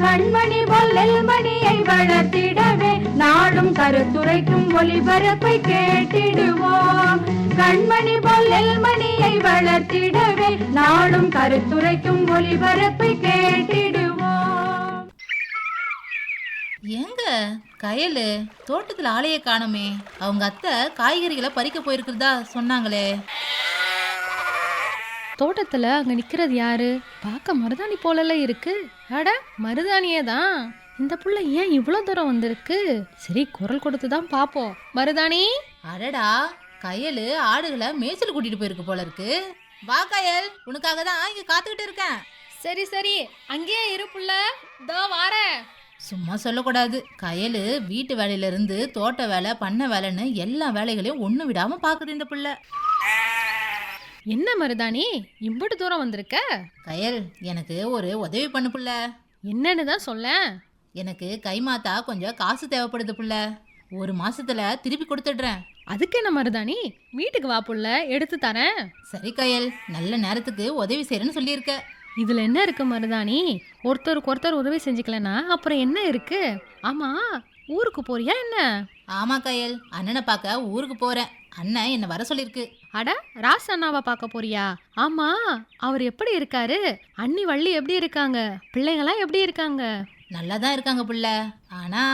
கண்மணி பொல்லில் மணியை வளர்த்திடவே நாடும் கருத்துரைக்கும் ஒளிபரப்பை கேட்டிடுவோம். கண்மணி பொல்லில் மணியை வளர்த்திடவே நாடும் கருத்துரைக்கும் ஒளிபரப்பை கேட்டிடுவோம். ஏங்க கயலு தோட்டத்துல ஆலையை காணுமே. அவங்க அத்தை காய்கறிகளை பறிக்க போயிருக்கிறதா சொன்னாங்களே. தோட்டத்துல அங்க நிக்கிறது யாரு? பார்க்க மருதாணி போலல இருக்கு. அட மருதாணியே தான். இந்த புள்ள ஏன் இவ்வளோ தூரம் வந்திருக்கு? சரி குரல் கொடுத்து தான் பாப்போம் மருதாணி? அடடா கயலு ஆடுகளை மேய்ச்சல் கூட்டிட்டு போயிருக்கு போல இருக்கு. வா கயல். உனக்காக தான் இங்க காத்துக்கிட்டு இருக்கேன். சரி சரி. அங்கேயே இரு புள்ள. தோ வாரேன். சும்மா சொல்லக்கூடாது. கயலு வீட்டு வேலையில இருந்து தோட்ட வேலை பண்ண வேலைன்னு எல்லா வேலைகளையும் ஒண்ணு விடாம பாக்குது இந்த புள்ள. என்ன மருதாணி? இம்புட்டு தூரம் வந்திருக்க? கயல் எனக்கு ஒரு உதவி பண்ணு புள்ள. என்னன்னு தான் சொல்லேன். எனக்கு கைமாத்தா கொஞ்சம் காசு தேவைப்படுது புள்ள. ஒரு மாசத்துல திருப்பி கொடுத்துடுறேன். அதுக்கு என்ன மருதாணி? வீட்டுக்கு வா புள்ள எடுத்து தரேன். சரி கயல் நல்ல நேரத்துக்கு உதவி செய்யறேன்னு சொல்லியிருக்க. இதுல என்ன இருக்கு மருதாணி? ஒருத்தருக்கு ஒருத்தர் உதவி செஞ்சுக்கலனா அப்புறம் என்ன இருக்கு? ஆமா ஊருக்கு போறியா என்ன? ஆமா கயல் அண்ணனை பார்க்க ஊருக்கு போறேன். அண்ணன் என்ன வர சொல்லியிருக்கு. அட ராஸ் அண்ணாவை பார்க்க போறியா? ஆமா அவர் எப்படி இருக்காரு? அண்ணி வள்ளி எப்படி இருக்காங்க? பிள்ளைங்களாம் எப்படி இருக்காங்க? நல்லா தான் இருக்காங்க புள்ள. ஆனா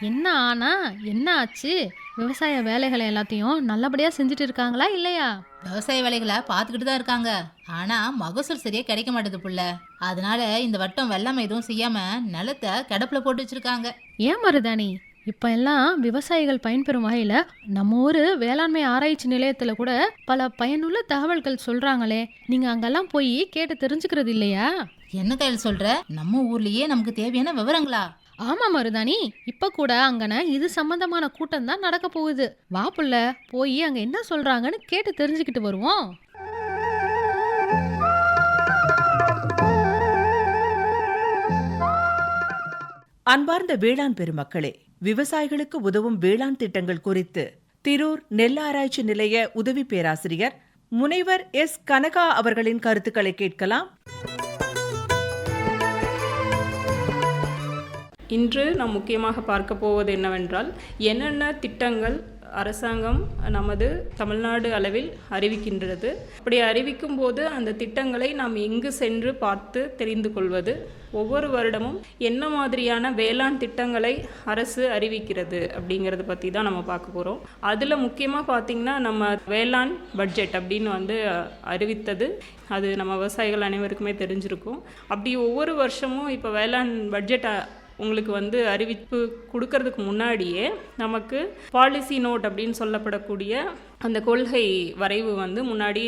என்ன ஆனா என்ன ஆச்சு? விவசாய வேலைகளை எல்லாத்தையும் நல்லபடியா செஞ்சுட்டு இருக்காங்களா இல்லையா? விவசாய வேலைகளை பார்த்துக்கிட்டு தான் இருக்காங்க. ஆனா மகசூல் சரியா கிடைக்க மாட்டேது புள்ள. அதனால இந்த வட்டம் வெள்ளாமை எதுவும் செய்யாம நிலத்தை கிடப்புல போட்டு வச்சிருக்காங்க. ஏன் மருதாணி? இப்ப எல்லாம் விவசாயிகள் பயன்பெறும் வகையில நம்ம ஊரு வேளாண்மை ஆராய்ச்சி நிலையத்துல கூட பல பயனுள்ள தகவல்கள் சொல்றாங்களே. நீங்க அங்கெல்லாம் போய் கேட்டு தெரிஞ்சுக்கிறது இல்லையா? என்ன கையில் சொல்ற? நம்ம ஊர்லயே நமக்கு தேவையான விவரங்களா? ஆமா மருதாணி. இப்ப கூட அங்கன இது சம்பந்தமான கூட்டம் தான் நடக்க போகுது. வா புள்ள போய் அங்க என்ன சொல்றாங்கன்னு கேட்டு தெரிஞ்சுக்கிட்டு வருவோம். அன்பார்ந்த வேளாண் பெருமக்களே விவசாயிகளுக்கு உதவும் வேளாண் திட்டங்கள் குறித்து திரூர் நெல் ஆராய்ச்சி நிலைய உதவி பேராசிரியர் முனைவர் எஸ். கனகா அவர்களின் கருத்துக்களை கேட்கலாம். இன்று நாம் முக்கியமாக பார்க்க போவது என்னவென்றால் என்னென்ன திட்டங்கள் அரசாங்கம் நமது தமிழ்நாடு அளவில் அறிவிக்கின்றது. அப்படி அறிவிக்கும் போது அந்த திட்டங்களை நாம் எங்கு சென்று பார்த்து தெரிந்து கொள்வது ஒவ்வொரு வருடமும் என்ன மாதிரியான வேளாண் திட்டங்களை அரசு அறிவிக்கிறது அப்படிங்கிறத பற்றி தான் நம்ம பார்க்க போகிறோம் அதில் முக்கியமாக பார்த்திங்கன்னா நம்ம வேளாண் பட்ஜெட் அப்படின்னு வந்து அறிவித்தது. அது நம்ம விவசாயிகள் அனைவருக்குமே தெரிஞ்சிருக்கும். அப்படி ஒவ்வொரு வருஷமும் இப்போ வேளாண் பட்ஜெட் உங்களுக்கு வந்து அறிவிப்பு கொடுக்கறதுக்கு முன்னாடியே நமக்கு பாலிசி நோட் அப்படின்னு சொல்லப்படக்கூடிய அந்த கொள்கை வரைவு வந்து முன்னாடி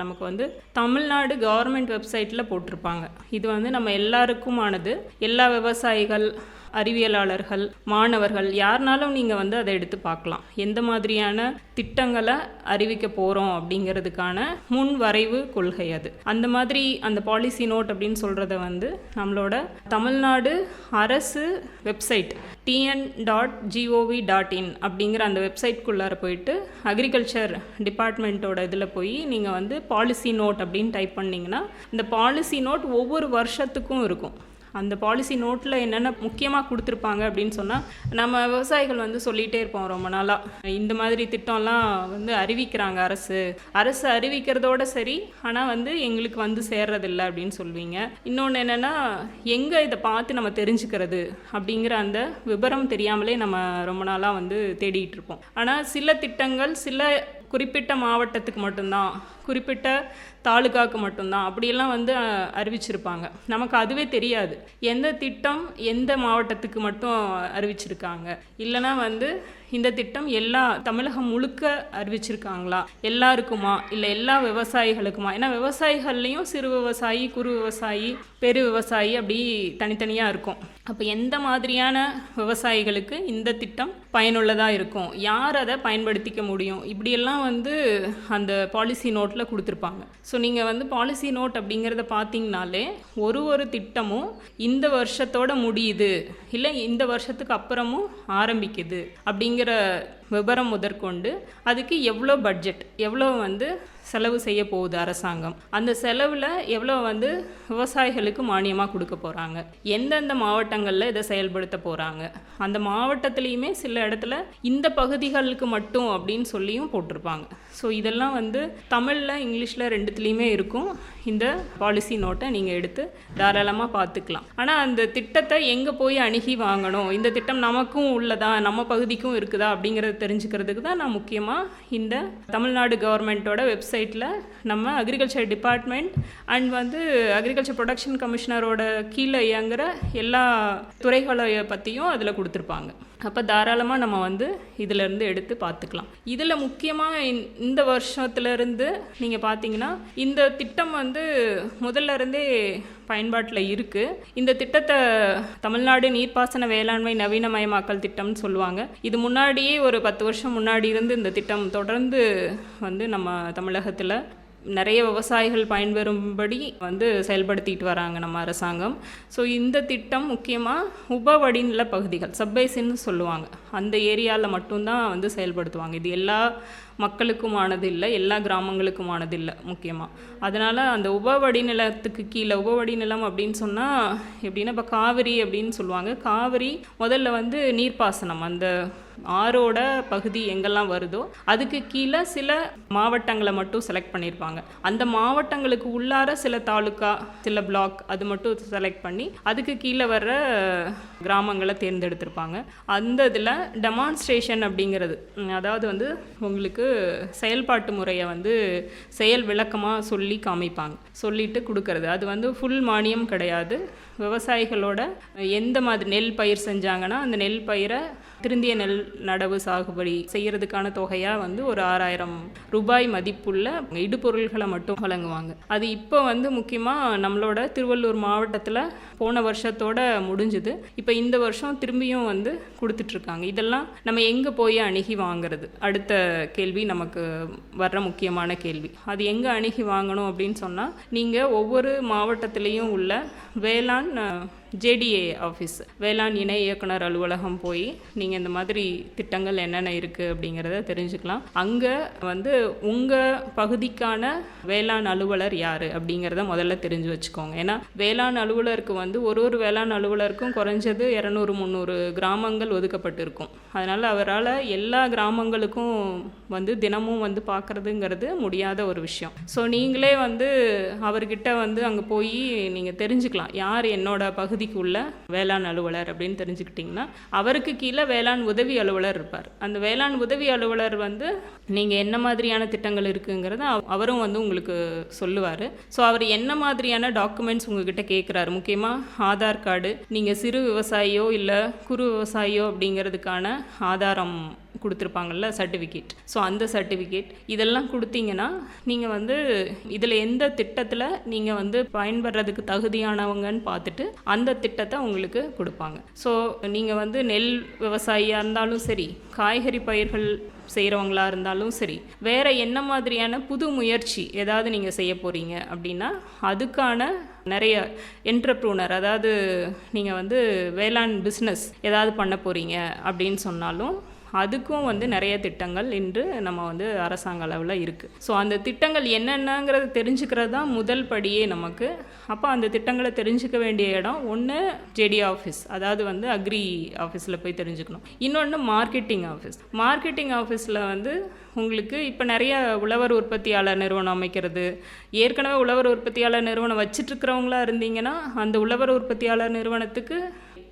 நமக்கு வந்து தமிழ்நாடு கவர்மெண்ட் வெப்சைட்டில் போட்டிருப்பாங்க. இது வந்து நம்ம எல்லாருக்குமானது. எல்லா விவசாயிகள் அறிவியலாளர்கள் மாணவர்கள் யாருனாலும் நீங்கள் வந்து அதை எடுத்து பார்க்கலாம். எந்த மாதிரியான திட்டங்களை அறிவிக்க போகிறோம் அப்படிங்கிறதுக்கான முன் வரைவு கொள்கை அது. அந்த மாதிரி அந்த பாலிசி நோட் அப்படின்னு சொல்கிறத வந்து நம்மளோட தமிழ்நாடு அரசு website TN dot GOV dot in அப்படிங்கிற அந்த வெப்சைட்குள்ளார போயிட்டு அக்ரிகல்ச்சர் டிபார்ட்மெண்ட்டோட இதில் போய் நீங்கள் வந்து பாலிசி நோட் அப்படின்னு டைப் பண்ணிங்கன்னா இந்த பாலிசி நோட் ஒவ்வொரு வருஷத்துக்கும் இருக்கும். அந்த பாலிசி நோட்டில் என்னென்ன முக்கியமாக கொடுத்துருப்பாங்க அப்படின்னு சொன்னால் நம்ம விவசாயிகள் வந்து சொல்லிகிட்டே இருப்போம் ரொம்ப நாளாக இந்த மாதிரி திட்டம்லாம் வந்து அறிவிக்கிறாங்க அரசு. அரசு அறிவிக்கிறதோட சரி ஆனால் வந்து எங்களுக்கு வந்து சேர்றதில்ல அப்படின்னு சொல்லுவீங்க. இன்னொன்று என்னென்னா எங்கே இதை பார்த்து நம்ம தெரிஞ்சுக்கிறது அப்படிங்கிற அந்த விபரம் தெரியாமலே நம்ம ரொம்ப நாளாக வந்து தேடிகிட்டு இருப்போம். ஆனால் சில திட்டங்கள் சில குறிப்பிட்ட மாவட்டத்துக்கு மட்டும்தான். குறிப்பிட்ட தாலுகாவுக்கு மட்டும்தான். அப்படியெல்லாம் வந்து அறிவிச்சிருப்பாங்க. நமக்கு அதுவே தெரியாது. எந்த திட்டம் எந்த மாவட்டத்துக்கு மட்டும் அறிவிச்சிருக்காங்க. இல்லைனா வந்து இந்த திட்டம் எல்லா தமிழகம் முழுக்க அறிவிச்சிருக்காங்களா? எல்லாருக்குமா? இல்லை எல்லா விவசாயிகளுக்குமா? ஏன்னா விவசாயிகள்லேயும் சிறு விவசாயி குறு விவசாயி பெரு விவசாயி அப்படி தனித்தனியாக இருக்கும். அப்போ எந்த மாதிரியான விவசாயிகளுக்கு இந்த திட்டம் பயனுள்ளதாக இருக்கும்? யார் அதை பயன்படுத்திக்க முடியும்? இப்படியெல்லாம் வந்து அந்த பாலிசி நோட்டில் கொடுத்துருப்பாங்க. ஸோ ஸோ நீங்கள் வந்து பாலிசி நோட் அப்படிங்கிறத பார்த்தீங்கனாலே ஒரு ஒரு திட்டமும் இந்த வருஷத்தோட முடியுது இல்லை இந்த வருஷத்துக்கு அப்புறமும் ஆரம்பிக்குது அப்படிங்கிற விபரம் முதற்கொண்டு அதுக்கு எவ்வளோ பட்ஜெட் எவ்வளோ வந்து செலவு செய்ய போகுது அரசாங்கம். அந்த செலவில் எவ்வளோ வந்து விவசாயிகளுக்கு மானியமாக கொடுக்க போகிறாங்க எந்தெந்த மாவட்டங்களில் இதை செயல்படுத்த போகிறாங்க அந்த மாவட்டத்துலேயுமே சில இடத்துல இந்த பகுதிகளுக்கு மட்டும் அப்படின்னு சொல்லியும் போட்டிருப்பாங்க. ஸோ இதெல்லாம் வந்து தமிழில் இங்கிலீஷில் ரெண்டுத்துலேயுமே இருக்கும். இந்த பாலிசி நோட்டை நீங்கள் எடுத்து தாராளமாக பார்த்துக்கலாம். ஆனால் அந்த திட்டத்தை எங்கே போய் அணுகி வாங்கணும்? இந்த திட்டம் நமக்கும் உள்ளதா? நம்ம பகுதிக்கும் இருக்குதா? அப்படிங்கிறத தெரிஞ்சுக்கிறதுக்கு தான் நான் முக்கியமாக இந்த தமிழ்நாடு கவர்மெண்ட்டோட வெப்சைட்டில் நம்ம அக்ரிகல்ச்சர் டிபார்ட்மெண்ட் அண்ட் வந்து அக்ரிகல்ச்சர் ப்ரொடக்ஷன் கமிஷனரோட கீழே இயங்குகிற எல்லா துறைகளை பற்றியும் அதில் கொடுத்துருப்பாங்க. அப்போ தாராளமாக நம்ம வந்து இதிலேருந்து எடுத்து பார்த்துக்கலாம். இதில் முக்கியமாக இந்த வருஷத்துலேருந்து நீங்கள் பார்த்தீங்கன்னா இந்த திட்டம் வந்து முதல்ல இருந்தே பயன்பாட்டில் இருக்குது இந்த திட்டத்தை தமிழ்நாடு நீர்ப்பாசன வேளாண்மை நவீனமயமாக்கல் திட்டம்னு சொல்லுவாங்க. இது முன்னாடியே ஒரு பத்து வருஷம் முன்னாடி இருந்து இந்த திட்டம் தொடர்ந்து வந்து நம்ம தமிழகத்தில் நிறைய விவசாயிகள் பயன்பெறும்படி வந்து செயல்படுத்திட்டு வராங்க நம்ம அரசாங்கம். ஸோ இந்த திட்டம் முக்கியமாக உப வடிநில பகுதிகள் சப்பைசின்னு சொல்லுவாங்க. அந்த ஏரியாவில் மட்டும்தான் வந்து செயல்படுத்துவாங்க. இது எல்லா மக்களுக்குமானது இல்லை எல்லா கிராமங்களுக்குமானது இல்லை முக்கியமாக அதனால் அந்த உப வடிநிலத்துக்கு கீழே உப வடிநிலம் அப்படின்னு சொன்னால் எப்படின்னா இப்போ காவிரி அப்படின்னு சொல்லுவாங்க. காவிரி முதல்ல வந்து நீர்ப்பாசனம் அந்த ஆறோட பகுதி எங்கெல்லாம் வருதோ அதுக்கு கீழே சில மாவட்டங்களை மட்டும் செலக்ட் பண்ணியிருப்பாங்க அந்த மாவட்டங்களுக்கு உள்ளார சில தாலுக்கா சில பிளாக் அது மட்டும் செலக்ட் பண்ணி அதுக்கு கீழே வர்ற கிராமங்களை தேர்ந்தெடுத்திருப்பாங்க. அந்த இதில் டெமான்ஸ்ட்ரேஷன் அப்படிங்கிறது அதாவது வந்து உங்களுக்கு செயல்பாட்டு முறையை வந்து செயல் விளக்கமாக சொல்லி காமிப்பாங்க. சொல்லிட்டு கொடுக்கறது. அது வந்து ஃபுல் மானியம் கிடையாது. விவசாயிகளோட எந்த மாதிரி நெல் பயிர் செஞ்சாங்கன்னா அந்த நெல் பயிரை திருந்திய நெல் நடவு சாகுபடி செய்கிறதுக்கான தொகையாக வந்து ஒரு ஆறாயிரம் ரூபாய் மதிப்புள்ள இடுபொருள்களை மட்டும் வழங்குவாங்க. அது இப்போ வந்து முக்கியமாக நம்மளோட திருவள்ளூர் மாவட்டத்தில் போன வருஷத்தோட முடிஞ்சுது. இப்போ இந்த வருஷம் திரும்பியும் வந்து கொடுத்துட்ருக்காங்க. இதெல்லாம் நம்ம எங்கே போய் அணுகி வாங்குறது? அடுத்த கேள்வி நமக்கு வர்ற முக்கியமான கேள்வி. அது எங்கே அணுகி வாங்கணும் அப்படின்னு சொன்னால் நீங்கள் ஒவ்வொரு மாவட்டத்திலையும் உள்ள வேளாண் ஜேடிஏ ஆஃபீஸ் வேளாண் இணை இயக்குனர் அலுவலகம் போய் நீங்கள் இந்த மாதிரி திட்டங்கள் என்னென்ன இருக்குது அப்படிங்கிறத தெரிஞ்சுக்கலாம். அங்கே வந்து உங்கள் பகுதிக்கான வேளாண் அலுவலர் யார் அப்படிங்கிறத முதல்ல தெரிஞ்சு வச்சுக்கோங்க. ஏன்னா வேளாண் அலுவலருக்கு வந்து ஒரு ஒரு வேளாண் அலுவலருக்கும் குறைஞ்சது இரநூறு முந்நூறு கிராமங்கள் ஒதுக்கப்பட்டிருக்கும். அதனால் அவரால் எல்லா கிராமங்களுக்கும் வந்து தினமும் வந்து பார்க்குறதுங்கிறது முடியாத ஒரு விஷயம். ஸோ நீங்களே வந்து அவர்கிட்ட வந்து அங்கே போய் நீங்கள் தெரிஞ்சுக்கலாம். யார் என்னோட பகுதிக்கு உள்ள வேளாண் அலுவலர் அப்படின்னு தெரிஞ்சுக்கிட்டிங்கன்னா அவருக்கு கீழே வேளாண் உதவி அலுவலர் இருப்பார். அந்த வேளாண் உதவி அலுவலர் வந்து நீங்கள் என்ன மாதிரியான திட்டங்கள் இருக்குங்கிறத அவரும் வந்து உங்களுக்கு சொல்லுவார். ஸோ அவர் என்ன மாதிரியான டாக்குமெண்ட்ஸ் உங்ககிட்ட கேட்குறாரு முக்கியமாக ஆதார் கார்டு நீங்கள் சிறு விவசாயியோ இல்லை குறு விவசாயியோ அப்படிங்கிறதுக்கான ஆதாரம் கொடுத்துருப்பாங்கல்ல சர்டிஃபிகேட் ஸோ அந்த சர்டிஃபிகேட் இதெல்லாம் கொடுத்தீங்கன்னா நீங்கள் வந்து இதில் எந்த திட்டத்தில் நீங்கள் வந்து பயன்படுறதுக்கு தகுதியானவங்கன்னு பார்த்துட்டு அந்த திட்டத்தை உங்களுக்கு கொடுப்பாங்க. ஸோ நீங்கள் வந்து நெல் விவசாயியாக இருந்தாலும் சரி காய்கறி பயிர்கள் செய்கிறவங்களா இருந்தாலும் சரி வேற என்ன மாதிரியான புது முயற்சி ஏதாவது நீங்கள் செய்ய போகிறீங்க அப்படின்னா அதுக்கான நிறைய என்டர்ப்ரூனர் அதாவது நீங்கள் வந்து வேளாண் பிஸ்னஸ் ஏதாவது பண்ண போகிறீங்க அப்படின்னு சொன்னாலும் அதுக்கும் வந்து நிறைய திட்டங்கள் இன்று நம்ம வந்து அரசாங்க அளவில் இருக்குது ஸோ அந்த திட்டங்கள் என்னென்னங்கிறது தெரிஞ்சுக்கிறது தான் முதல் படியே நமக்கு. அப்போ அந்த திட்டங்களை தெரிஞ்சுக்க வேண்டிய இடம் ஒன்று ஜேடி ஆஃபீஸ் அதாவது வந்து அக்ரி ஆஃபீஸில் போய் தெரிஞ்சுக்கணும். இன்னொன்று மார்க்கெட்டிங் ஆஃபீஸ் மார்க்கெட்டிங் ஆஃபீஸில் வந்து உங்களுக்கு இப்போ நிறைய உழவர் உற்பத்தியாளர் நிறுவனம் அமைக்கிறது. ஏற்கனவே உழவர் உற்பத்தியாளர் நிறுவனம் வச்சிட்ருக்கிறவங்களா இருந்தீங்கன்னா அந்த உழவர் உற்பத்தியாளர் நிறுவனத்துக்கு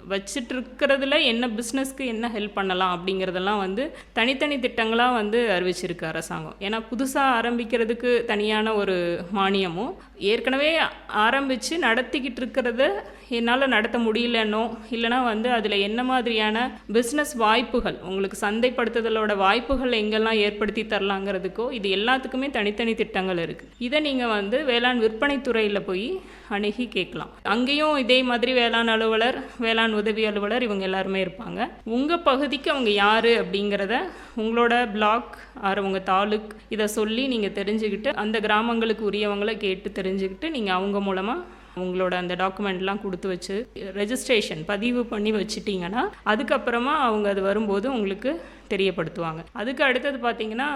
வச்சிட்டு இருக்கிறதுல என்ன பிஸ்னஸ்க்கு என்ன ஹெல்ப் பண்ணலாம் அப்படிங்கிறதெல்லாம் வந்து தனித்தனி திட்டங்களாக வந்து அறிவிச்சிருக்கு அரசாங்கம். ஏன்னா புதுசாக ஆரம்பிக்கிறதுக்கு தனியான ஒரு மானியமும் ஏற்கனவே ஆரம்பித்து நடத்திக்கிட்டு இருக்கிறத என்னால் நடத்த முடியலன்னோ இல்லைனா வந்து அதில் என்ன மாதிரியான பிஸ்னஸ் வாய்ப்புகள் உங்களுக்கு சந்தைப்படுத்துதலோட வாய்ப்புகள் எங்கெல்லாம் ஏற்படுத்தி தரலாங்கிறதுக்கோ இது எல்லாத்துக்குமே தனித்தனி திட்டங்கள் இருக்குது இதை நீங்கள் வந்து வேளாண் விற்பனைத்துறையில் போய் அணுகி கேட்கலாம். அங்கேயும் இதே மாதிரி வேளாண் அலுவலர் வேளாண் உதவி அலுவலர் இவங்க எல்லாருமே இருப்பாங்க. உங்கள் பகுதிக்கு அவங்க யார் அப்படிங்கிறத உங்களோட பிளாக் ஆர் உங்கள் தாலுக் இதை சொல்லி நீங்கள் தெரிஞ்சுக்கிட்டு அந்த கிராமங்களுக்கு உரியவங்களை கேட்டு தெரிஞ்சுக்கிட்டு நீங்கள் அவங்க மூலமாக உங்களோட அந்த டாக்குமெண்ட்லாம் கொடுத்து வச்சு ரெஜிஸ்ட்ரேஷன் பதிவு பண்ணி வச்சுட்டிங்கன்னா அதுக்கப்புறமா அவங்க அது வரும்போது உங்களுக்கு தெரியப்படுத்துவாங்க. அதுக்கு அடுத்தது பார்த்தீங்கன்னா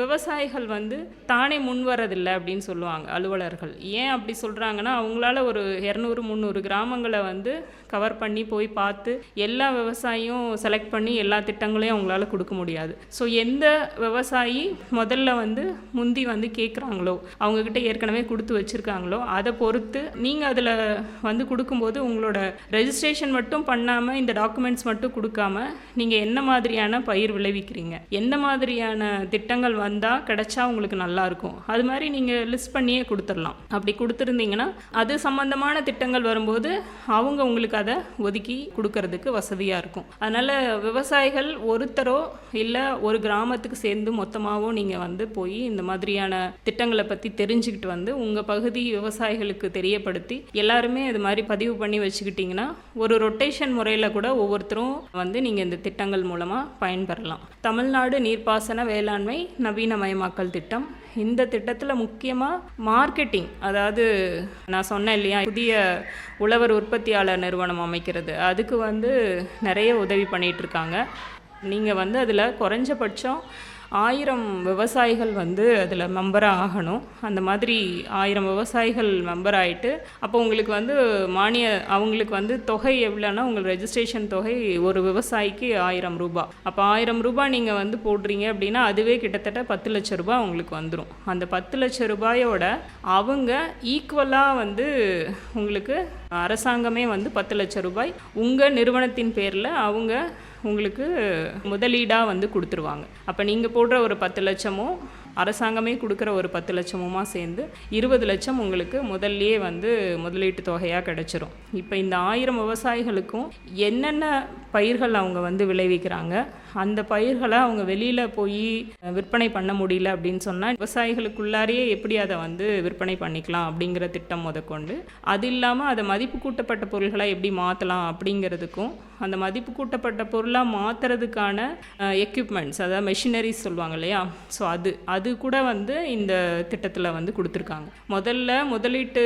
விவசாயிகள் வந்து தானே முன் வரதில்லை அப்படின்னு சொல்லுவாங்க அலுவலர்கள். ஏன் அப்படி சொல்கிறாங்கன்னா அவங்களால ஒரு இரநூறு முந்நூறு கிராமங்களை வந்து கவர் பண்ணி போய் பார்த்து எல்லா விவசாயியும் செலக்ட் பண்ணி எல்லா திட்டங்களையும் அவங்களால கொடுக்க முடியாது. ஸோ எந்த விவசாயி முதல்ல வந்து முந்தி வந்து கேட்குறாங்களோ அவங்கக்கிட்ட ஏற்கனவே கொடுத்து வச்சுருக்காங்களோ அதை பொறுத்து நீங்கள் அதில் வந்து கொடுக்கும்போது உங்களோட ரெஜிஸ்ட்ரேஷன் மட்டும் பண்ணாமல் இந்த டாக்குமெண்ட்ஸ் மட்டும் கொடுக்காம நீங்கள் என்ன மாதிரியான பயிர் விளைவிக்கிறீங்க. எந்த மாதிரியான திட்டங்கள் வந்தால் கிடைச்சா உங்களுக்கு நல்லா இருக்கும். அது மாதிரி நீங்கள் லிஸ்ட் பண்ணியே கொடுத்துடலாம். அப்படி கொடுத்துருந்தீங்கன்னா அது சம்பந்தமான திட்டங்கள் வரும்போது அவங்க உங்களுக்கு அதை ஒதுக்கி கொடுக்கறதுக்கு வசதியாக இருக்கும். அதனால் விவசாயிகள் ஒருத்தரோ இல்லை ஒரு கிராமத்துக்கு சேர்ந்து மொத்தமாகவோ நீங்கள் வந்து போய் இந்த மாதிரியான திட்டங்களை பற்றி தெரிஞ்சுக்கிட்டு வந்து உங்கள் பகுதி விவசாயிகளுக்கு தெரியப்படுத்தி எல்லாருமே இது மாதிரி பதிவு பண்ணி வச்சுக்கிட்டிங்கன்னா ஒரு ரொட்டேஷன் முறையில் கூட ஒவ்வொருத்தரும் வந்து நீங்கள் இந்த திட்டங்கள் மூலமாக பயன்பெறலாம். தமிழ்நாடு நீர்ப்பாசன வேளாண்மை நவீனமயமாக்கல் திட்டம். இந்த திட்டத்தில் முக்கியமாக மார்க்கெட்டிங் அதாவது நான் சொன்னேன் இல்லையா புதிய உழவர் உற்பத்தியாளர் நிறுவனம் அமைக்கிறது. அதுக்கு வந்து நிறைய உதவி பண்ணிகிட்ருக்காங்க நீங்கள் வந்து அதில் குறைஞ்சபட்சம் ஆயிரம் விவசாயிகள் வந்து அதில் மெம்பராக ஆகணும். அந்த மாதிரி ஆயிரம் விவசாயிகள் மெம்பர் ஆகிட்டு அப்போ உங்களுக்கு வந்து மானிய அவங்களுக்கு வந்து தொகை எவ்வளோன்னா உங்கள் ரெஜிஸ்ட்ரேஷன் தொகை ஒரு விவசாயிக்கு ஆயிரம் ரூபாய் அப்போ ஆயிரம் ரூபாய் நீங்கள் வந்து போடுறீங்க அப்படின்னா அதுவே கிட்டத்தட்ட பத்து லட்ச ரூபாய் உங்களுக்கு வந்துடும் அந்த பத்து லட்ச ரூபாயோட அவங்க ஈக்குவலாக வந்து உங்களுக்கு அரசாங்கமே வந்து பத்து லட்ச ரூபாய். உங்கள் நிறுவனத்தின் பேரில் அவங்க உங்களுக்கு முதலீடாக வந்து கொடுத்துருவாங்க. அப்போ நீங்கள் போடுற ஒரு பத்து லட்சமோ அரசாங்கமே கொடுக்குற ஒரு பத்து லட்சமுமா சேர்ந்து இருபது லட்சம் உங்களுக்கு முதல்லையே வந்து முதலீட்டு தொகையாக கிடச்சிரும். இப்போ இந்த ஆயிரம் விவசாயிகளுக்கும் என்னென்ன பயிர்கள் அவங்க வந்து விளைவிக்கிறாங்க அந்த பயிர்களை அவங்க வெளியில் போய் விற்பனை பண்ண முடியல அப்படின்னு சொன்னால் விவசாயிகளுக்குள்ளாரையே எப்படி அதை வந்து விற்பனை பண்ணிக்கலாம் அப்படிங்கிற திட்டம் முதற்கொண்டு அது இல்லாமல் அதை மதிப்பு கூட்டப்பட்ட பொருள்களை எப்படி மாற்றலாம் அப்படிங்கிறதுக்கும் அந்த மதிப்பு கூட்டப்பட்ட பொருளாக மாற்றுறதுக்கான எக்யூப்மெண்ட்ஸ் அதாவது மெஷினரிஸ் சொல்லுவாங்க இல்லையா? ஸோ அது அது அது கூட வந்து இந்த திட்டத்தில் வந்து கொடுத்துருக்காங்க. முதல்ல முதலீட்டு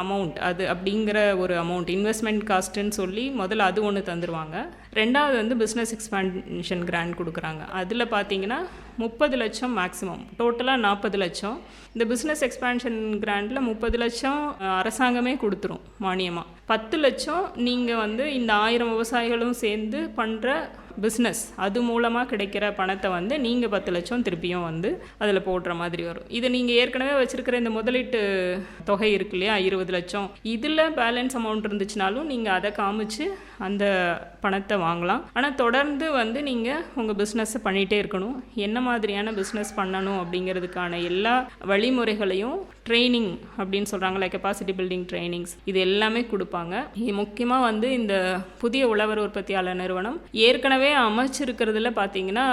அமௌண்ட் அது அப்படிங்கிற ஒரு அமௌண்ட் இன்வெஸ்ட்மெண்ட் காஸ்ட்டுன்னு சொல்லி முதல்ல அது ஒன்று தந்துடுவாங்க ரெண்டாவது வந்து பிஸ்னஸ் எக்ஸ்பான்ஷன் கிராண்ட் கொடுக்குறாங்க. அதில் பார்த்தீங்கன்னா முப்பது லட்சம் மேக்ஸிமம் டோட்டலாக நாற்பது லட்சம். இந்த பிஸ்னஸ் எக்ஸ்பான்ஷன் கிராண்டில் முப்பது லட்சம் அரசாங்கமே கொடுத்துரும் மானியமாக பத்து லட்சம் நீங்கள் வந்து இந்த ஆயிரம் விவசாயிகளும் சேர்ந்து பண்ணுற பிஸ்னஸ் அது மூலமாக கிடைக்கிற பணத்தை வந்து நீங்கள் பத்து லட்சம் திருப்பியும் வந்து அதில் போடுற மாதிரி வரும். இது நீங்கள் ஏற்கனவே வச்சுருக்கிற இந்த முதலீட்டு தொகை இருக்கு இல்லையா? இருபது லட்சம். இதில் பேலன்ஸ் அமௌண்ட் இருந்துச்சுனாலும் நீங்கள் அதை காமிச்சு அந்த பணத்தை வாங்கலாம். ஆனால் தொடர்ந்து வந்து நீங்கள் உங்கள் பிஸ்னஸை பண்ணிகிட்டே இருக்கணும். என்ன மாதிரியான பிஸ்னஸ் பண்ணணும் அப்படிங்கிறதுக்கான எல்லா வழிமுறைகளையும் ட்ரைனிங் அப்படின்னு சொல்கிறாங்களே கெப்பாசிட்டி பில்டிங் ட்ரைனிங்ஸ் இது எல்லாமே கொடுப்பாங்க. இது முக்கியமாக வந்து இந்த புதிய உழவர் உற்பத்தியாளர் நிறுவனம் ஏற்கனவே அமைச்சிருக்கிறதுல பார்த்தீங்கன்னா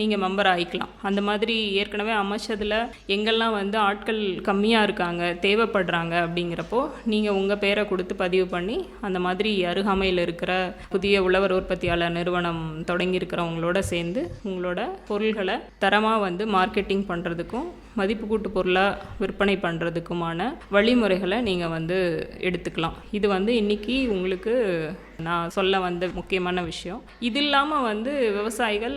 நீங்கள் மெம்பர் ஆகிக்கலாம் அந்த மாதிரி ஏற்கனவே அமைச்சதில் எங்கெல்லாம் வந்து ஆட்கள் கம்மியாக இருக்காங்க தேவைப்படுறாங்க அப்படிங்கிறப்போ நீங்கள் உங்கள் பேரை கொடுத்து பதிவு பண்ணி அந்த மாதிரி அருகாமையில் இருக்கிற புதிய உழவர் உற்பத்தியாளர் நிறுவனம் தொடங்கியிருக்கிறவங்களோட சேர்ந்து உங்களோட பொருள்களை தரமாக வந்து மார்க்கெட்டிங் பண்ணுறதுக்கும் மதிப்பு கூட்டு பொருளாக விற்பனை பண்ணுறதுக்குமான வழிமுறைகளை நீங்கள் வந்து எடுத்துக்கலாம். இது வந்து இன்றைக்கி உங்களுக்கு நான் சொல்ல வந்த முக்கியமான விஷயம். இது இல்லாமல் வந்து விவசாயிகள்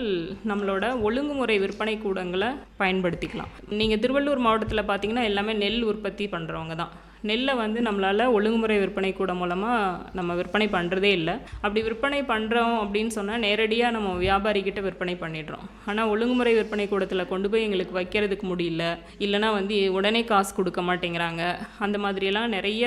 நம்மளோட ஒழுங்குமுறை விற்பனை கூடங்களை பயன்படுத்திக்கலாம். நீங்கள் திருவள்ளூர் மாவட்டத்தில் பார்த்தீங்கன்னா எல்லாமே நெல் உற்பத்தி பண்ணுறவங்க தான். நெல்லை வந்து நம்மளால் ஒழுங்குமுறை விற்பனை கூட மூலமாக நம்ம விற்பனை பண்ணுறதே இல்லை. அப்படி விற்பனை பண்ணுறோம் அப்படின்னு சொன்னால் நேரடியாக நம்ம வியாபாரிக்கிட்ட விற்பனை பண்ணிடுறோம். ஆனால் ஒழுங்குமுறை விற்பனை கூடத்தில் கொண்டு போய் எங்களுக்கு வைக்கிறதுக்கு முடியல. இல்லைன்னா வந்து உடனே காசு கொடுக்க மாட்டேங்கிறாங்க. அந்த மாதிரியெல்லாம் நிறைய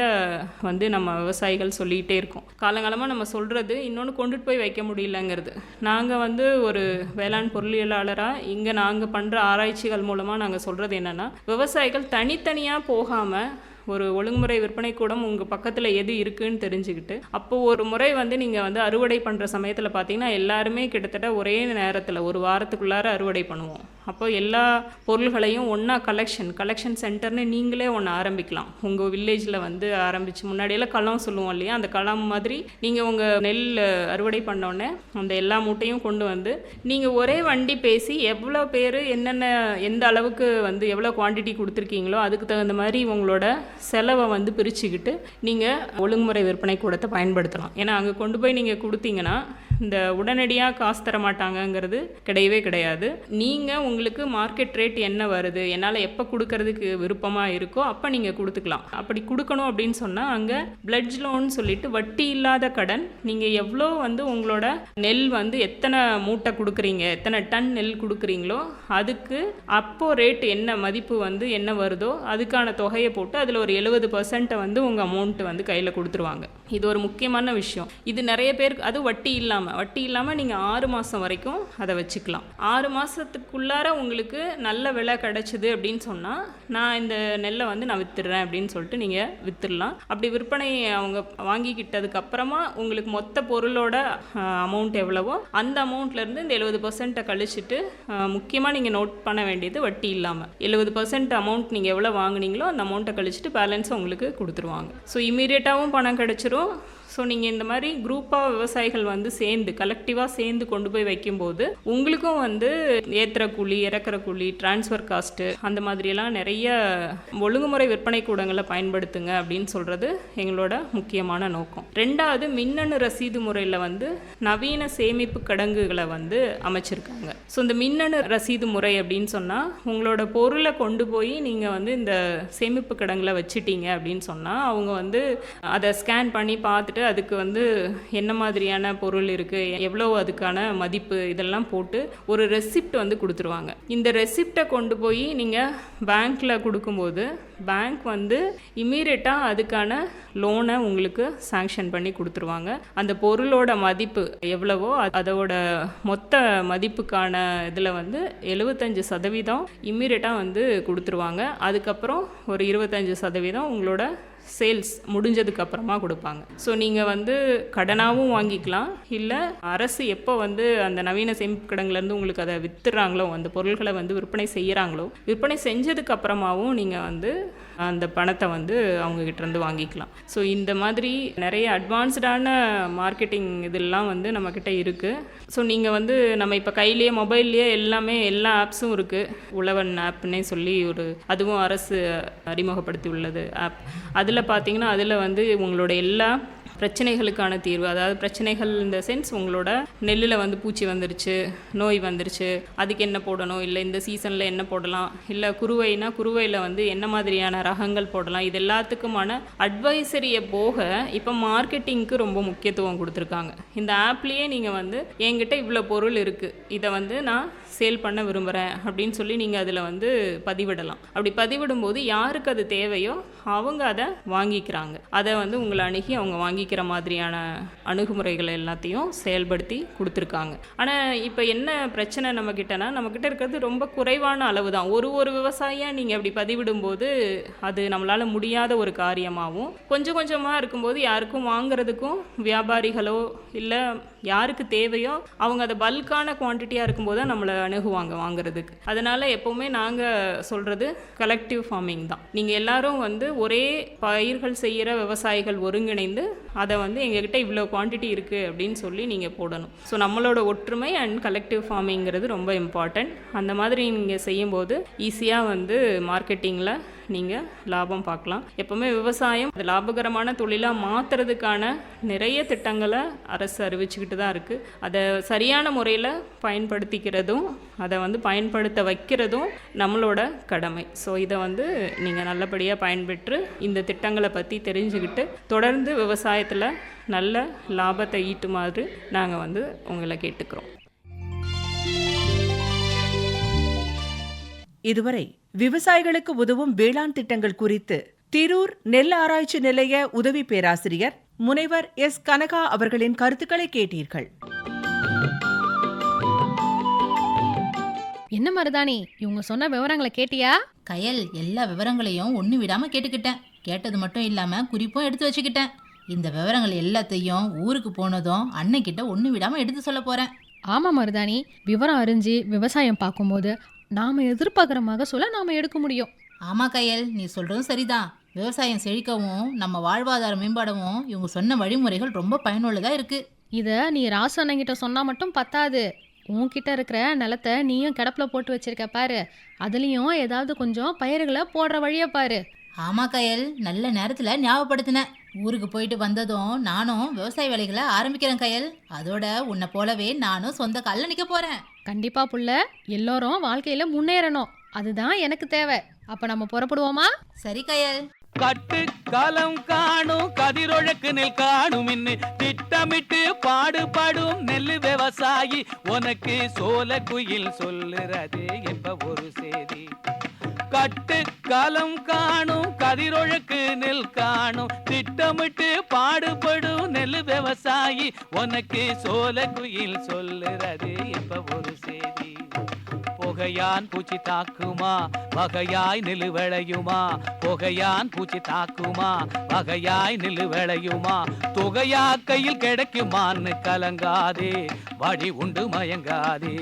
வந்து நம்ம விவசாயிகள் சொல்லிகிட்டே இருக்கோம். காலங்காலமாக நம்ம சொல்கிறது இன்னொன்று கொண்டுட்டு போய் வைக்க முடியலங்கிறது. நாங்கள் வந்து ஒரு வேளாண் பொருளியலாளராக இங்கே நாங்கள் பண்ணுற ஆராய்ச்சிகள் மூலமாக நாங்கள் சொல்கிறது என்னென்னா விவசாயிகள் தனித்தனியாக போகாமல் ஒரு ஒழுங்குமுறை விற்பனை கூடம் உங்கள் பக்கத்தில் எது இருக்குன்னு தெரிஞ்சுக்கிட்டு அப்போது ஒரு முறை வந்து நீங்கள் வந்து அறுவடை பண்ணுற சமயத்தில் பார்த்தீங்கன்னா எல்லாருமே கிட்டத்தட்ட ஒரே நேரத்தில் ஒரு வாரத்துக்குள்ளார அறுவடை பண்ணுவோம். அப்போ எல்லா பொருள்களையும் ஒன்றா கலெக்ஷன் கலெக்ஷன் சென்டர்னு நீங்களே ஒன்று ஆரம்பிக்கலாம். உங்கள் வில்லேஜில் வந்து ஆரம்பித்து முன்னாடியெல்லாம் களம் சொல்லுவோம் இல்லையா அந்த களம் மாதிரி நீங்கள் உங்கள் நெல் அறுவடை பண்ணோடனே அந்த எல்லா மூட்டையும் கொண்டு வந்து நீங்கள் ஒரே வண்டி பேசி எவ்வளோ பேர் என்னென்ன எந்த அளவுக்கு வந்து எவ்வளோ குவாண்டிட்டி கொடுத்துருக்கீங்களோ அதுக்கு தகுந்த மாதிரி உங்களோட செலவை வந்து பிரிச்சுக்கிட்டு நீங்கள் ஒழுங்குமுறை விற்பனை கூடத்தை பயன்படுத்தலாம். ஏன்னா அங்கே கொண்டு போய் நீங்கள் கொடுத்தீங்கன்னா இந்த உடனடியாக காசு தர மாட்டாங்கங்கிறது கிடையவே கிடையாது. நீங்கள் உங்களுக்கு மார்க்கெட் ரேட் என்ன வருது என்னால் எப்போ கொடுக்கறதுக்கு விருப்பமாக இருக்கோ அப்போ நீங்கள் கொடுத்துக்கலாம். அப்படி கொடுக்கணும் அப்படின்னு சொன்னால் அங்கே பிளட்ஜ் லோன் சொல்லிட்டு வட்டி இல்லாத கடன் நீங்கள் எவ்வளோ வந்து உங்களோட நெல் வந்து எத்தனை மூட்டை கொடுக்குறீங்க எத்தனை டன் நெல் கொடுக்குறீங்களோ அதுக்கு அப்போ ரேட் என்ன மதிப்பு வந்து என்ன வருதோ அதுக்கான தொகையை போட்டு அதில் ஒரு எழுபது பர்சன்ட்டை வந்து உங்கள் அமௌண்ட்டு வந்து கையில் கொடுத்துருவாங்க. இது ஒரு முக்கியமான விஷயம். இது நிறைய பேருக்கு அது வட்டி இல்லாமல் வட்டி இல்லாமல் நீங்கள் ஆறு மாதம் வரைக்கும் அதை வச்சுக்கலாம். ஆறு மாதத்துக்குள்ளார உங்களுக்கு நல்ல விலை கிடச்சிது அப்படின்னு சொன்னால் நான் இந்த நெல்லை வந்து நான் வித்துடுறேன் அப்படின்னு சொல்லிட்டு நீங்கள் வித்துடலாம். அப்படி விற்பனை அவங்க வாங்கிக்கிட்டதுக்கு அப்புறமா உங்களுக்கு மொத்த பொருளோட அமௌண்ட் எவ்வளவோ அந்த அமௌண்ட்லேருந்து இந்த எழுபது பர்சன்ட்டை கழிச்சிட்டு முக்கியமாக நீங்கள் நோட் பண்ண வேண்டியது வட்டி இல்லாமல் எழுபது பர்சன்ட் அமௌண்ட் நீங்கள் எவ்வளோ வாங்குனீங்களோ அந்த அமௌண்ட்டை கழிச்சிட்டு பேலன்ஸை உங்களுக்கு கொடுத்துருவாங்க. ஸோ இமீடியட்டாகவும் பணம் கிடச்சிரும். ஸோ நீங்கள் இந்த மாதிரி குரூப்பாக விவசாயிகள் வந்து சேர்ந்து கலெக்டிவாக சேர்ந்து கொண்டு போய் வைக்கும்போது உங்களுக்கும் வந்து ஏற்றுற கூலி இறக்குற கூலி டிரான்ஸ்ஃபர் காஸ்ட்டு அந்த மாதிரியெல்லாம் நிறைய ஒழுங்குமுறை விற்பனை கூடங்களை பயன்படுத்துங்க அப்படின்னு சொல்கிறது எங்களோட முக்கியமான நோக்கம். ரெண்டாவது மின்னணு ரசீது முறையில் வந்து நவீன சேமிப்பு கடங்குகளை வந்து அமைச்சிருக்காங்க. ஸோ இந்த மின்னணு ரசீது முறை அப்படின்னு சொன்னால் உங்களோட பொருளை கொண்டு போய் நீங்கள் வந்து இந்த சேமிப்பு கடங்களை வச்சுட்டீங்க அப்படின்னு சொன்னால் அவங்க வந்து அதை ஸ்கேன் பண்ணி பார்த்துட்டு அதுக்கு வந்து என்ன மாதிரியான பொருள் இருக்குது எவ்வளோ அதுக்கான மதிப்பு இதெல்லாம் போட்டு ஒரு ரெசிப்ட் வந்து கொடுத்துருவாங்க. இந்த ரெசிப்டை கொண்டு போய் நீங்கள் பேங்க்கில் கொடுக்கும்போது பேங்க் வந்து இம்மீடியட்டாக அதுக்கான லோனை உங்களுக்கு சாங்ஷன் பண்ணி கொடுத்துருவாங்க. அந்த பொருளோட மதிப்பு எவ்வளவோ அதோட மொத்த மதிப்புக்கான இதில் வந்து எழுபத்தஞ்சு சதவீதம் இம்மீடியட்டாக வந்து கொடுத்துருவாங்க. அதுக்கப்புறம் ஒரு இருபத்தஞ்சு சதவீதம் உங்களோட சேல்ஸ் முடிஞ்சதுக்கு அப்புறமா கொடுப்பாங்க. ஸோ நீங்கள் வந்து கடனாகவும் வாங்கிக்கலாம். இல்லை அரசு எப்போ வந்து அந்த நவீன சேமிப்பு கிடங்குலேருந்து உங்களுக்கு அதை விற்றுறாங்களோ அந்த பொருள்களை வந்து விற்பனை செய்கிறாங்களோ விற்பனை செஞ்சதுக்கு அப்புறமாவும் நீங்கள் வந்து அந்த பணத்தை வந்து அவங்க வாங்கிக்கலாம். ஸோ இந்த மாதிரி நிறைய அட்வான்ஸ்டான மார்க்கெட்டிங் இதெல்லாம் வந்து நம்மக்கிட்ட இருக்குது ஸோ நீங்கள் வந்து நம்ம இப்போ கையிலேயே மொபைல்லையே எல்லாமே எல்லா ஆப்ஸும் இருக்குது உழவன் ஆப்னே சொல்லி ஒரு அதுவும் அரசு அறிமுகப்படுத்தி உள்ளது ஆப் அதில் பார்த்தீங்கன்னா அதில் வந்து உங்களோட எல்லா பிரச்சனைகளுக்கான தீர்வு அதாவது பிரச்சனைகள் இந்த சென்ஸ் உங்களோட நெல்லில் வந்து பூச்சி வந்துருச்சு நோய் வந்துருச்சு அதுக்கு என்ன போடணும் இல்லை இந்த சீசனில் என்ன போடலாம் இல்லை குருவைனா குருவையில் வந்து என்ன மாதிரியான ரகங்கள் போடலாம் இது எல்லாத்துக்குமான அட்வைசரியை போக இப்போ மார்க்கெட்டிங்க்கு ரொம்ப முக்கியத்துவம் கொடுத்துருக்காங்க. இந்த ஆப்லேயே நீங்கள் வந்து என்கிட்ட இவ்வளோ பொருள் இருக்குது இதை வந்து நான் சேல் பண்ண விரும்புகிறேன் அப்படின்னு சொல்லி நீங்கள் அதில் வந்து பதிவிடலாம். அப்படி பதிவிடும்போது யாருக்கு அது தேவையோ அவங்க அதை வாங்கிக்கிறாங்க. அதை வந்து உங்களை அணுகி அவங்க வாங்கிக்கிற மாதிரியான அணுகுமுறைகள் எல்லாத்தையும் செயல்படுத்தி கொடுத்துருக்காங்க. ஆனால் இப்போ என்ன பிரச்சனை நம்மக்கிட்டனா நம்மக்கிட்ட இருக்கிறது ரொம்ப குறைவான அளவு தான். ஒரு ஒரு விவசாயியாக நீங்கள் அப்படி பதிவிடும்போது அது நம்மளால் முடியாத ஒரு காரியமாகவும் கொஞ்சம் கொஞ்சமாக இருக்கும்போது யாருக்கும் வாங்குறதுக்கும் வியாபாரிகளோ இல்லை யாருக்கு தேவையோ அவங்க அதை பல்கான குவான்டிட்டியாக இருக்கும்போது தான் நம்மளை அணுகுவாங்க வாங்குறதுக்கு. அதனால் எப்போவுமே நாங்கள் சொல்கிறது கலெக்டிவ் ஃபார்மிங் தான். நீங்கள் எல்லாரும் வந்து ஒரே பயிர்கள் செய்கிற விவசாயிகள் ஒருங்கிணைந்து அதை வந்து எங்ககிட்ட இவ்வளோ குவான்டிட்டி இருக்குது அப்படின்னு சொல்லி நீங்கள் போடணும். ஸோ நம்மளோட ஒற்றுமை அண்ட் கலெக்டிவ் ஃபார்மிங்கிறது ரொம்ப இம்பார்ட்டன்ட் அந்த மாதிரி நீங்கள் செய்யும்போது ஈஸியாக வந்து மார்க்கெட்டிங்கில் நீங்கள் லாபம் பார்க்கலாம். எப்போவுமே விவசாயம் அது லாபகரமான தொழிலாக மாற்றுறதுக்கான நிறைய திட்டங்களை அரசு அறிவிச்சுக்கிட்டு தான் இருக்குது அதை சரியான முறையில் பயன்படுத்திக்கிறதும் அதை வந்து பயன்படுத்த வைக்கிறதும் நம்மளோட கடமை. ஸோ இதை வந்து நீங்கள் நல்லபடியாக பயன்பெற்று இந்த திட்டங்களை பற்றி தெரிஞ்சுக்கிட்டு தொடர்ந்து விவசாயத்தில் நல்ல லாபத்தை ஈட்டுமாறு நாங்கள் வந்து உங்களை கேட்டுக்கிறோம். இதுவரை விவசாயிகளுக்கு உதவும் வேளாண் திட்டங்கள் குறித்து திரூர் நெல் ஆராய்ச்சி நிலைய உதவி பேராசிரியர் முனைவர் எஸ். கனகா அவர்களின் கருத்துக்களை கேட்டீர்கள். என்ன மருதாணி இவங்க சொன்ன விவரங்களை கேட்டியா? கயல் எல்லா விவரங்களையும் ஒன்று விடாமல் கேட்டுக்கிட்டேன் கேட்டது மட்டும் இல்லாமல் குறிப்பும் எடுத்து வச்சுக்கிட்டேன் இந்த விவரங்கள் எல்லாத்தையும் ஊருக்கு போனதும் அன்னைக்கிட்ட ஒன்று விடாமல் எடுத்து சொல்ல போகிறேன் ஆமா மருதாணி விவரம் அறிஞ்சு விவசாயம் பார்க்கும்போது நாம எதிர்பார்க்குற மகசூலை நாம எடுக்க முடியும். ஆமாம் கயல். நீ சொல்கிறதும் சரிதான். விவசாயம் செழிக்கவும் நம்ம வாழ்வாதாரம் மேம்படவும் இவங்க சொன்ன வழிமுறைகள் ரொம்ப பயனுள்ளதாக இருக்குது இதை நீ ராசு அண்ணங்கிட்ட சொன்னா மட்டும் பத்தாது. உன்கிட்ட இருக்கிற நிலத்தை நீயும் கிடப்புல போட்டு வச்சிருக்க பாரு. அதுலேயும் ஏதாவது கொஞ்சம் பயிர்களை போடுற வழியை பாரு. ஆமா கயல். நல்ல நேரத்தில் ஞாபகப்படுத்தினேன் ஊருக்கு போயிட்டு வந்ததும் நானும் விவசாய வேலைகளை ஆரம்பிக்கிறேன் கயல். அதோட உன்னை போலவே நானும் சொந்த காலில் நிற்க போகிறேன் கண்டிப்பா புள்ள. எல்லோரும் வாழ்க்கையில முன்னேறணும். அதுதான் எனக்கு தேவை. அப்ப நம்ம புறப்படுவோமா? சரி கயல். கட்டு காலம் காணும் கதிரொழக்கு நெல் காணும் இன்னு திட்டமிட்டு பாடுபடும் நெல்லு விவசாயி. உனக்கு சோல குயில் சொல்லுறது எப்ப ஒரு செய்தி? கட்டு காலம் காணும் கதிரொழுக்கு நெல் காணும். திட்டமிட்டு பாடுபடும் நெல் விவசாயி உனக்கு சோல குயில் சொல்லுறது எப்ப ஒரு செய்தி. புகையான் பூச்சி தாக்குமா? வகையாய் நிலு விளையுமா? புகையான் பூச்சி தாக்குமா? வகையாய் நிலு விளையுமா? தொகையா கையில் கிடைக்குமான்னு கலங்காதே வழி உண்டு மயங்காதே.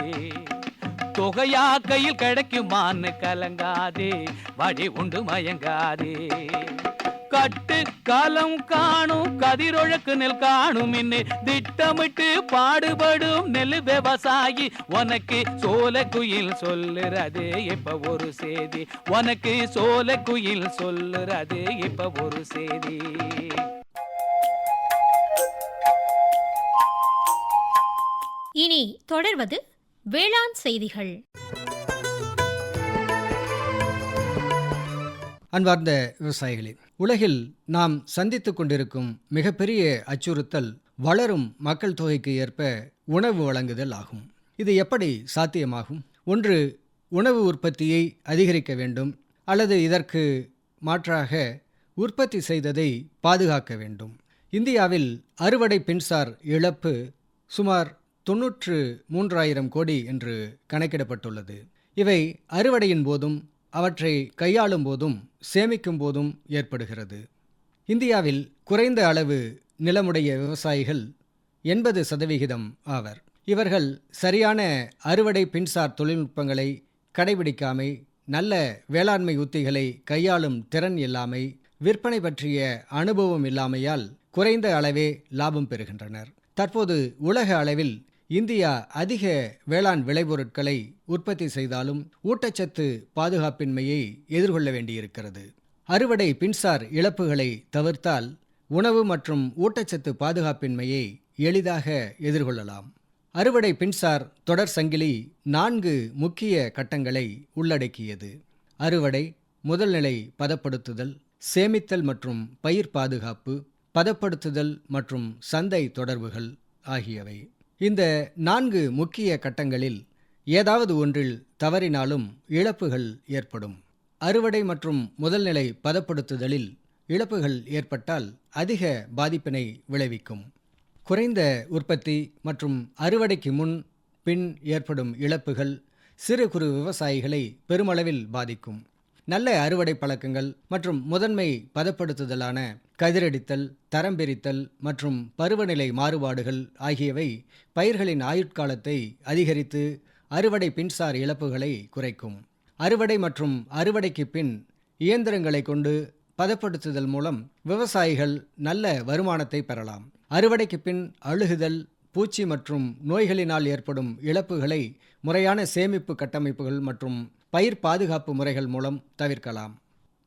தொகையா கையில் கிடைக்குமான்னு கலங்காதே வழி உண்டு மயங்காதே. கட்டு காலம் காணும் கதிரொழக்கு நெல் காணும் இன்னே திட்டமிட்டு பாடுபடும் நெல் விவசாயி உனக்கு சோல குயில் சொல்லுறது இப்ப ஒரு செய்தி. உனக்கு சோல குயில் சொல்லுறது இப்ப ஒரு செய்தி. இனி தொடர்வது வேளாண் செய்திகள். அன்பார்ந்த விவசாயிகளே உலகில் நாம் சந்தித்துக் கொண்டிருக்கும் மிகப்பெரிய அச்சுறுத்தல் வளரும் மக்கள் தொகைக்கு ஏற்ப உணவு வழங்குதல் ஆகும். இது எப்படி சாத்தியமாகும்? ஒன்று உணவு உற்பத்தியை அதிகரிக்க வேண்டும் அல்லது இதற்கு மாற்றாக உற்பத்தி செய்ததை பாதுகாக்க வேண்டும். இந்தியாவில் அறுவடை பின்சார் இழப்பு சுமார் தொன்னூற்று மூன்றாயிரம் கோடி என்று கணக்கிடப்பட்டுள்ளது. இவை அறுவடையின் போதும் அவற்றை கையாளும் போதும் சேமிக்கும் போதும் ஏற்படுகிறது. இந்தியாவில் குறைந்த அளவு நிலமுடைய விவசாயிகள் எண்பது சதவிகிதம் ஆவர். இவர்கள் சரியான அறுவடை பின்சார் தொழில்நுட்பங்களை கடைபிடிக்காமை நல்ல வேளாண்மை உத்திகளை கையாளும் திறன் இல்லாமை விற்பனை பற்றிய அனுபவம் இல்லாமையால் குறைந்த அளவே லாபம் பெறுகின்றனர். தற்போது உலக அளவில் இந்தியா அதிக வேளாண் விளைபொருட்களை உற்பத்தி செய்தாலும் ஊட்டச்சத்து பாதுகாப்பின்மையை எதிர்கொள்ள வேண்டியிருக்கிறது. அறுவடை பின்சார் இழப்புகளை தவிர்த்தால் உணவு மற்றும் ஊட்டச்சத்து பாதுகாப்பின்மையை எளிதாக எதிர்கொள்ளலாம். அறுவடை பின்சார் தொடர் சங்கிலி நான்கு முக்கிய கட்டங்களை உள்ளடக்கியது. அறுவடை முதல்நிலை பதப்படுத்துதல் சேமித்தல் மற்றும் பயிர் பாதுகாப்பு பதப்படுத்துதல் மற்றும் சந்தை தொடர்புகள் ஆகியவை. இந்த நான்கு முக்கிய கட்டங்களில் ஏதாவது ஒன்றில் தவறினாலும் இழப்புகள் ஏற்படும். அறுவடை மற்றும் முதல்நிலை பதப்படுத்துதலில் இழப்புகள் ஏற்பட்டால் அதிக பாதிப்பினை விளைவிக்கும். குறைந்த உற்பத்தி மற்றும் அறுவடைக்கு முன் பின் ஏற்படும் இழப்புகள் சிறு குறு விவசாயிகளை பெருமளவில் பாதிக்கும். நல்ல அறுவடை பழக்கங்கள் மற்றும் முதன்மை பதப்படுத்துதலான கதிரடித்தல் தரம் பிரித்தல் மற்றும் பருவநிலை மாறுபாடுகள் ஆகியவை பயிர்களின் ஆயுட்காலத்தை அதிகரித்து அறுவடை பின்சார் இழப்புகளை குறைக்கும். அறுவடை மற்றும் அறுவடைக்கு பின் இயந்திரங்களை கொண்டு பதப்படுத்துதல் மூலம் விவசாயிகள் நல்ல வருமானத்தை பெறலாம். அறுவடைக்கு பின் அழுகுதல் பூச்சி மற்றும் நோய்களினால் ஏற்படும் இழப்புகளை முறையான சேமிப்பு கட்டமைப்புகள் மற்றும் பயிர் பாதுகாப்பு முறைகள் மூலம் தவிர்க்கலாம்.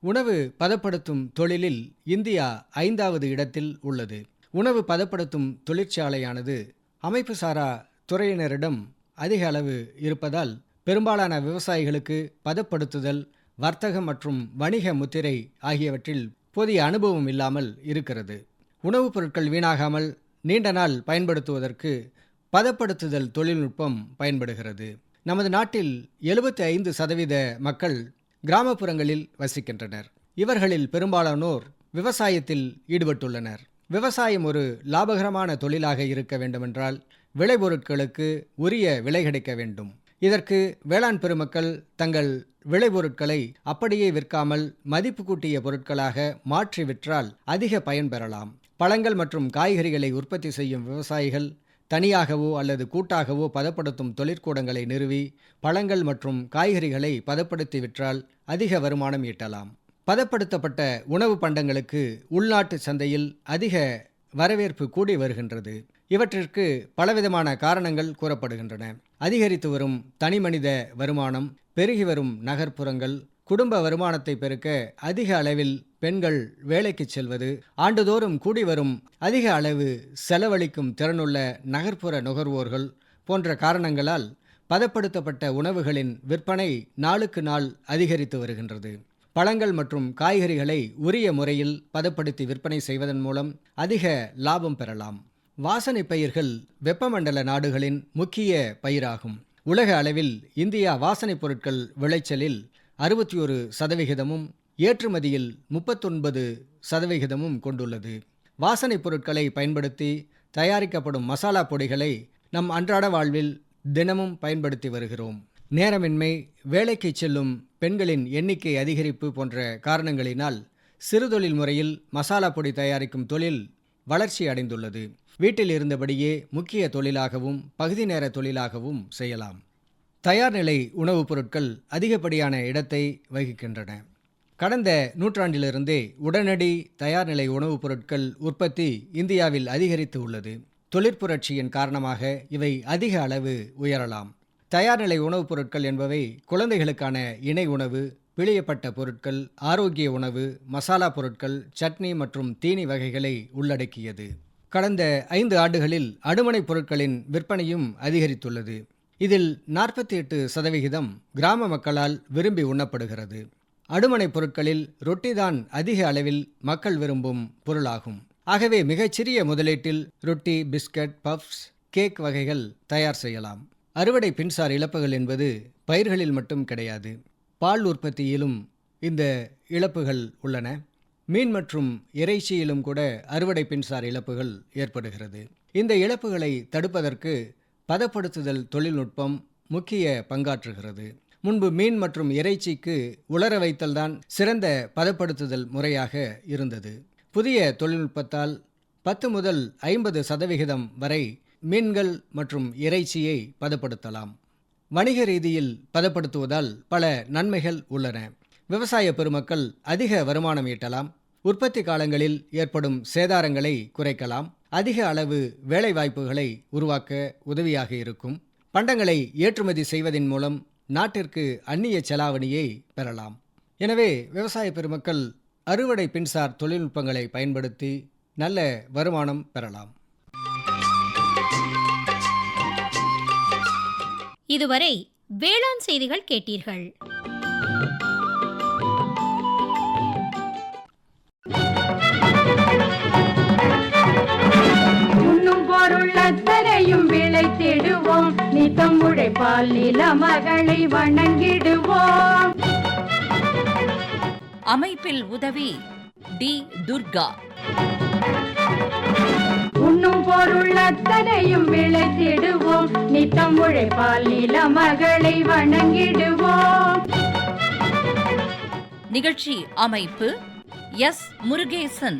உணவு பதப்படுத்தும் தொழிலில் இந்தியா ஐந்தாவது இடத்தில் உள்ளது. உணவு பதப்படுத்தும் தொழிற்சாலையானது அமைப்புசாரா துறையினரிடம் அதிக அளவு இருப்பதால் பெரும்பாலான விவசாயிகளுக்கு பதப்படுத்துதல் வர்த்தகம் மற்றும் வணிக முத்திரை ஆகியவற்றில் போதிய அனுபவம் இல்லாமல் இருக்கிறது. உணவுப் பொருட்கள் வீணாகாமல் நீண்ட நாள் பயன்படுத்துவதற்கு பதப்படுத்துதல் தொழில்நுட்பம் பயன்படுகிறது. நமது நாட்டில் எழுபத்தி ஐந்து சதவீத மக்கள் கிராமப்புறங்களில் வசிக்கின்றனர். இவர்களில் பெரும்பாலானோர் விவசாயத்தில் ஈடுபட்டுள்ளனர். விவசாயம் ஒரு லாபகரமான தொழிலாக இருக்க வேண்டுமென்றால் விளைபொருட்களுக்கு உரிய விலை கிடைக்க வேண்டும். இதற்கு வேளாண் பெருமக்கள் தங்கள் விளைபொருட்களை அப்படியே விற்காமல் மதிப்பு கூட்டிய பொருட்களாக மாற்றி விற்றால் அதிக பயன் பெறலாம். பழங்கள் மற்றும் காய்கறிகளை உற்பத்தி செய்யும் விவசாயிகள் தனியாகவோ அல்லது கூட்டாகவோ பதப்படுத்தும் தொழிற்கூடங்களை நிறுவி பழங்கள் மற்றும் காய்கறிகளை பதப்படுத்தி விற்றால் அதிக வருமானம் ஈட்டலாம். பதப்படுத்தப்பட்ட உணவு பண்டங்களுக்கு உள்நாட்டு சந்தையில் அதிக வரவேற்பு கூடி வருகின்றது. இவற்றிற்கு பலவிதமான காரணங்கள் கூறப்படுகின்றன. அதிகரித்து வரும் தனிமனித வருமானம் பெருகி வரும் நகர்ப்புறங்கள் குடும்ப வருமானத்தை பெருக்க அதிக அளவில் பெண்கள் வேலைக்கு செல்வது ஆண்டுதோறும் கூடி வரும் அதிக அளவு செலவழிக்கும் திறனுள்ள நகர்ப்புற நுகர்வோர்கள் போன்ற காரணங்களால் பதப்படுத்தப்பட்ட உணவுகளின் விற்பனை நாளுக்கு நாள் அதிகரித்து வருகின்றது. பழங்கள் மற்றும் காய்கறிகளை உரிய முறையில் பதப்படுத்தி விற்பனை செய்வதன் மூலம் அதிக லாபம் பெறலாம். வாசனை பயிர்கள் வெப்பமண்டல நாடுகளின் முக்கிய பயிராகும். உலக அளவில் இந்தியா வாசனைப் பொருட்கள் விளைச்சலில் அறுபத்தி ஒரு சதவிகிதமும் ஏற்றுமதியில் முப்பத்தொன்பது சதவிகிதமும் கொண்டுள்ளது. வாசனைப் பொருட்களை பயன்படுத்தி தயாரிக்கப்படும் மசாலா பொடிகளை நம் அன்றாட வாழ்வில் தினமும் பயன்படுத்தி வருகிறோம். நேரமின்மை வேலைக்கு செல்லும் பெண்களின் எண்ணிக்கை அதிகரிப்பு போன்ற காரணங்களினால் சிறுதொழில் முறையில் மசாலா பொடி தயாரிக்கும் தொழில் வளர்ச்சி அடைந்துள்ளது. வீட்டில் இருந்தபடியே முக்கிய தொழிலாகவும் பகுதி நேர தொழிலாகவும் செய்யலாம். தயார் நிலை உணவுப் பொருட்கள் அதிகப்படியான இடத்தை வகிக்கின்றன. கடந்த நூற்றாண்டிலிருந்தே உடனடி தயார் நிலை உணவுப் பொருட்கள் உற்பத்தி இந்தியாவில் அதிகரித்து உள்ளது. தொழிற்புரட்சியின் காரணமாக இவை அதிக அளவு உயரலாம். தயார்நிலை உணவுப் பொருட்கள் என்பவை குழந்தைகளுக்கான இணை உணவு பிழியப்பட்ட பொருட்கள் ஆரோக்கிய உணவு மசாலா பொருட்கள் சட்னி மற்றும் தீனி வகைகளை உள்ளடக்கியது. கடந்த ஐந்து ஆண்டுகளில் அடுமனை பொருட்களின் விற்பனையும் அதிகரித்துள்ளது. இதில் நாற்பத்தி எட்டு சதவிகிதம் கிராம மக்களால் விரும்பி உண்ணப்படுகிறது. அடுமனை பொருட்களில் ரொட்டிதான் அதிக அளவில் மக்கள் விரும்பும் பொருளாகும். ஆகவே மிகச்சிறிய முதலீட்டில் ரொட்டி பிஸ்கட் பஃப்ஸ் கேக் வகைகள் தயார் செய்யலாம். அறுவடை பின்சார் இழப்புகள் என்பது பயிர்களில் மட்டும் கிடையாது. பால் உற்பத்தியிலும் இந்த இழப்புகள் உள்ளன. மீன் மற்றும் இறைச்சியிலும் கூட அறுவடை பின்சார் இழப்புகள் ஏற்படுகிறது. இந்த இழப்புகளை தடுப்பதற்கு பதப்படுத்துதல் தொழில்நுட்பம் முக்கிய பங்காற்றுகிறது. முன்பு மீன் மற்றும் இறைச்சிக்கு உலர வைத்தல்தான் சிறந்த பதப்படுத்துதல் முறையாக இருந்தது. புதிய தொழில்நுட்பத்தால் பத்து முதல் ஐம்பது சதவிகிதம் வரை மீன்கள் மற்றும் இறைச்சியை பதப்படுத்தலாம். வணிக ரீதியில் பதப்படுத்துவதால் பல நன்மைகள் உள்ளன. விவசாய பெருமக்கள் அதிக வருமானம் ஈட்டலாம். உற்பத்தி காலங்களில் ஏற்படும் சேதாரங்களை குறைக்கலாம். அதிக அளவு வேலைவாய்ப்புகளை உருவாக்க உதவியாக இருக்கும். பண்டங்களை ஏற்றுமதி செய்வதன் மூலம் நாட்டிற்கு அந்நிய செலாவணியை பெறலாம். எனவே விவசாய பெருமக்கள் அறுவடை பின்சார் தொழில்நுட்பங்களை பயன்படுத்தி நல்ல வருமானம் பெறலாம். இதுவரை வேளாண் செய்திகள் கேட்டீர்கள். உண்ணும் அத்தனையும் விளைத்திடுவோம் நித்தம் உழைப்பால் நில மகளை வணங்கிடுவோம். அமைப்பில் உதவி டி துர்கா. உண்ணும் பொருள் அத்தனையும் விளைத்திடுவோம் நித்தம் உழைப்பால் நில மகளை வணங்கிடுவோம். நிகழ்ச்சி அமைப்பு எஸ் முருகேசன்.